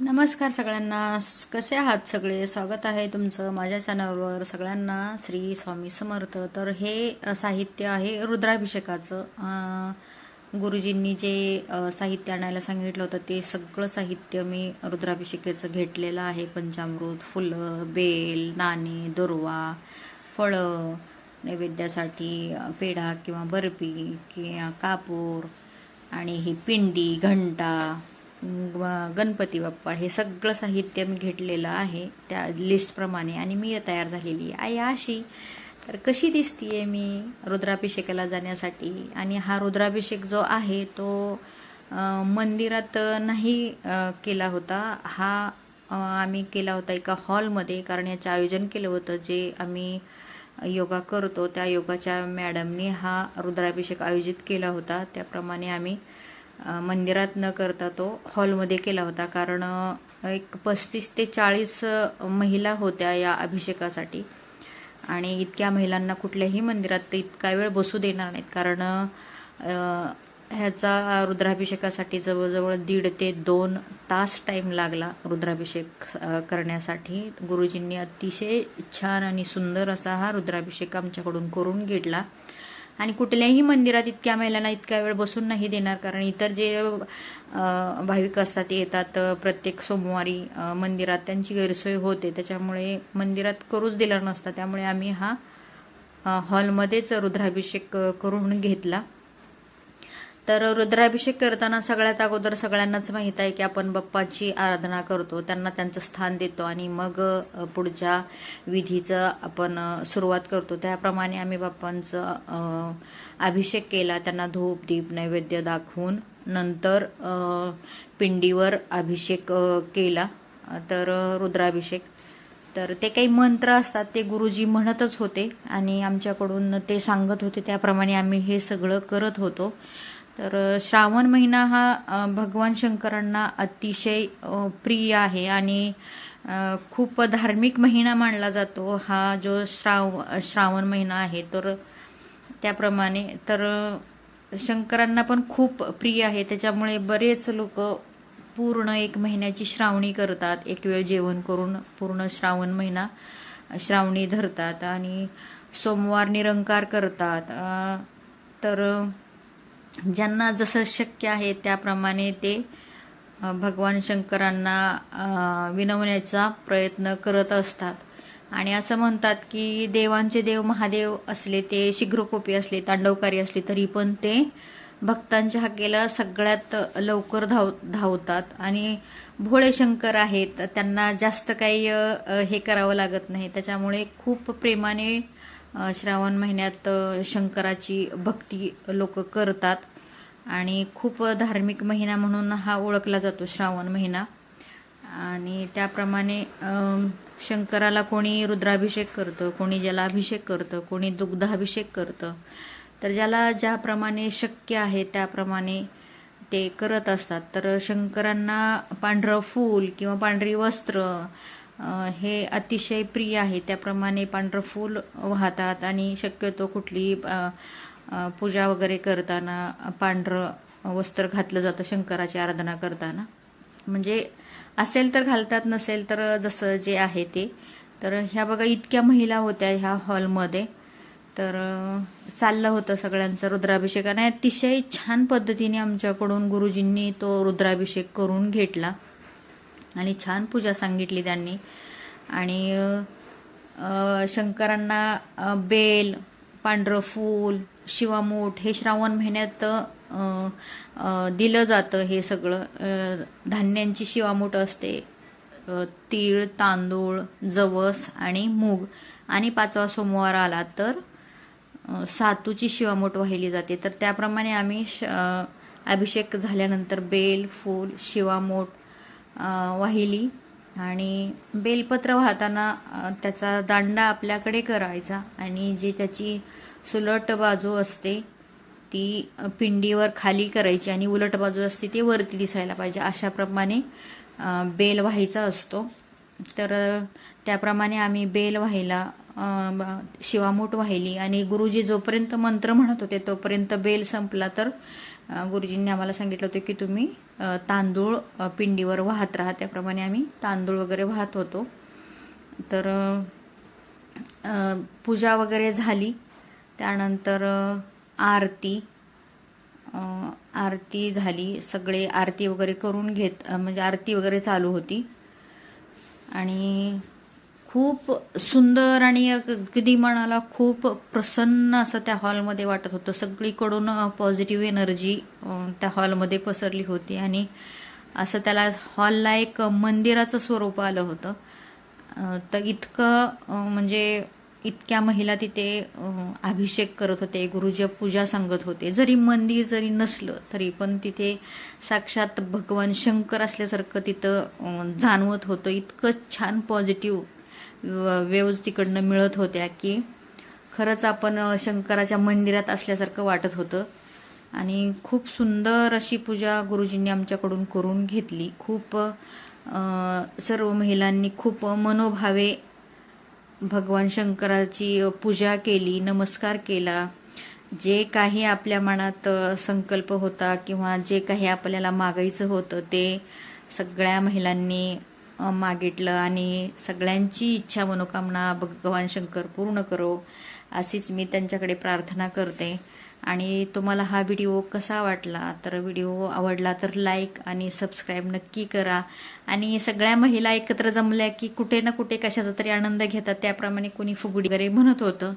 नमस्कार सगळ्यांना. कसे आहात सगळे? स्वागत आहे तुमचं माझ्या चॅनलवर सगळ्यांना श्री स्वामी समर्थ. तर हे साहित्य आहे रुद्राभिषेकाचं. गुरुजींनी जे साहित्य आणायला सांगितलं होतं ते सगळं साहित्य मी रुद्राभिषेकाचं घेतलेलं आहे. पंचामृत फुलं बेल नाणे दुर्वा फळं नैवेद्यासाठी पेढा किंवा बर्फी किंवा कापूर आणि ही पिंडी घंटा गणपती बाप्पा हे सगळं साहित्य मी घेतलेलं आहे त्या लिस्टप्रमाणे आणि मी तयार झालेली आहे. अशी तर कशी दिसतीये मी रुद्राभिषेकाला जाण्यासाठी? आणि हा रुद्राभिषेक जो आहे तो मंदिरात नाही केला होता. हा आम्ही केला होता एका हॉलमध्ये कारण याचं आयोजन केलं होतं जे आम्ही योगा करतो. त्या योगाच्या मॅडमनी हा रुद्राभिषेक आयोजित केला होता. त्याप्रमाणे आम्ही मंदिरात न करता तो हॉलमध्ये केला होता. कारण एक पस्तीस ते चाळीस महिला होत्या या अभिषेकासाठी. आणि इतक्या महिलांना कुठल्याही मंदिरात इतका वेळ बसू देणार नाहीत. कारण ह्याचा रुद्राभिषेकासाठी जवळजवळ दीड ते दोन तास टाईम लागला रुद्राभिषेक करण्यासाठी. गुरुजींनी अतिशय छान आणि सुंदर असा हा रुद्राभिषेक आमच्याकडून करून घेतला. आणि कुठल्याही मंदिरात इतक्या महिलांना इतक्या वेळ बसून नाही देणार कारण इतर जे भाविक असतात ते येतात प्रत्येक सोमवारी मंदिरात त्यांची गैरसोय होते. त्याच्यामुळे मंदिरात करूच दिला नसता. त्यामुळे आम्ही हा हॉलमध्येच रुद्राभिषेक करून घेतला. तर रुद्राभिषेक करताना सगळ्यात अगोदर सगळ्यांनाच माहीत आहे की आपण बाप्पाची आराधना करतो त्यांना त्यांचं स्थान देतो आणि मग पुढच्या विधीचं आपण सुरुवात करतो. त्याप्रमाणे आम्ही बाप्पांचं अभिषेक केला त्यांना धूप दीप नैवेद्य दाखवून नंतर पिंडीवर अभिषेक केला. तर रुद्राभिषेक. तर ते काही मंत्र असतात ते गुरुजी म्हणतच होते आणि आमच्याकडून ते सांगत होते. त्याप्रमाणे आम्ही हे सगळं करत होतो. तर श्रावण महिना हा भगवान शंकरांना अतिशय प्रिय आहे आणि खूप धार्मिक महिना मानला जातो. हा जो श्राव श्रावण महिना आहे तर त्याप्रमाणे तर शंकरांना पण खूप प्रिय आहे. त्याच्यामुळे बरेच लोक पूर्ण एक महिन्याची श्रावणी करतात. एक वेळ जेवण करून पूर्ण श्रावण महिना श्रावणी धरतात आणि सोमवार निरंकार करतात. तर ज्यांना जसं शक्य आहे त्याप्रमाणे ते भगवान शंकरांना विनवण्याचा प्रयत्न करत असतात. आणि असं म्हणतात की देवांचे देव महादेव असले ते शीघ्रकोपी असले तांडवकारी असले तरी पण ते भक्तांच्या हाकेला सगळ्यात लवकर धाव धावतात. आणि भोळे शंकर आहेत त्यांना जास्त काही हे करावं लागत नाही. त्याच्यामुळे खूप प्रेमाने श्रावण महिन्यात शंकराची भक्ती लोक करतात. आणि खूप धार्मिक महिना म्हणून हा ओळखला जातो श्रावण महिना. आणि त्याप्रमाणे शंकराला कोणी रुद्राभिषेक करतं कोणी जलाभिषेक करतं कोणी दुग्धाभिषेक करतं. तर ज्याला ज्याप्रमाणे शक्य आहे त्याप्रमाणे ते करत असतात. तर शंकरांना पांढरं फूल किंवा पांढरी वस्त्र हे अतिशय प्रिय आहे. त्याप्रमाणे पांढरं फूल वाहतात आणि शक्यतो कुठली पूजा वगैरे करताना पांढरं वस्त्र घातलं जातं शंकराची आराधना करताना. म्हणजे असेल तर घालतात नसेल तर जसं जे आहे ते. तर ह्या बघा इतक्या महिला होत्या ह्या हॉलमध्ये. तर चाललं होतं सगळ्यांचं रुद्राभिषेक. आणि अतिशय छान पद्धतीने आमच्याकडून गुरुजींनी तो रुद्राभिषेक करून घेतला. आणि छान पूजा सांगितली त्यांनी. आणि शंकरांना बेल पांढरं फूल शिवामूठ हे श्रावण महिन्यात दिलं जातं हे सगळं. धान्यांची शिवामूठ असते. तीळ तांदूळ जवस आणि मूग. आणि पाचवा सोमवार आला तर सातूची शिवामूठ वाहिली जाते. तर त्याप्रमाणे आम्ही श अभिषेक झाल्यानंतर बेल फूल शिवामूठ वाहिली आणि बेलपत्र वाहताना त्याचा दांडा आपल्याकडे करायचा आणि जी त्याची सुलट बाजू असते ती पिंडीवर खाली करायची आणि उलट बाजू असते ती वरती दिसायला पाहिजे. अशाप्रमाणे बेल व्हायचा असतो. तर त्याप्रमाणे आम्ही बेल व्हायला शिवामूठ वाहिली. आणि गुरुजी जोपर्यंत मंत्र म्हणत होते तोपर्यंत बेल संपला तर गुरुजींनी आम्हाला सांगितलं होतं की तुम्ही तांदूळ पिंडीवर वाहत राहा. त्याप्रमाणे आम्ही तांदूळ वगैरे वाहत होतो. तर पूजा वगैरे झाली. त्यानंतर आरती आरती झाली. सगळे आरती वगैरे करून घेत म्हणजे आरती वगैरे चालू होती. आणि खूप सुंदर आणि अगदी मनाला खूप प्रसन्न असं त्या हॉलमध्ये वाटत होतं. सगळीकडून पॉझिटिव्ह एनर्जी त्या हॉलमध्ये पसरली होती आणि असं त्याला हॉलला एक मंदिराचं स्वरूप आलं होतं. तर इतकं म्हणजे इतक्या महिला तिथे अभिषेक करत होते गुरुजी पूजा सांगत होते. जरी मंदिर जरी नसलं तरी पण तिथे साक्षात भगवान शंकर असल्यासारखं तिथं जाणवत होतं. इतकं छान पॉझिटिव्ह वेव्ज तिकडनं मिळत होत्या की खरंच आपण शंकराच्या मंदिरात असल्यासारखं वाटत होतं. आणि खूप सुंदर अशी पूजा गुरुजींनी आमच्याकडून करून घेतली. खूप सर्व महिलांनी खूप मनोभावे भगवान शंकराची पूजा केली नमस्कार केला. जे काही आपल्या मनात संकल्प होता किंवा जे काही आपल्याला मागायचं होतं ते सगळ्या महिलांनी मागितलं आणि सगळ्यांची इच्छा मनोकामना भगवान शंकर पूर्ण करो अशीच मी त्यांच्याकडे प्रार्थना करते. आणि तुम्हाला हा व्हिडिओ कसा वाटला? तर व्हिडिओ आवडला तर लाईक आणि सबस्क्राईब नक्की करा. आणि सगळ्या महिला एकत्र जमल्या की कुठे ना कुठे कशाचा तरी आनंद घेतात त्याप्रमाणे कोणी फुगडी वगैरे म्हणत होतं.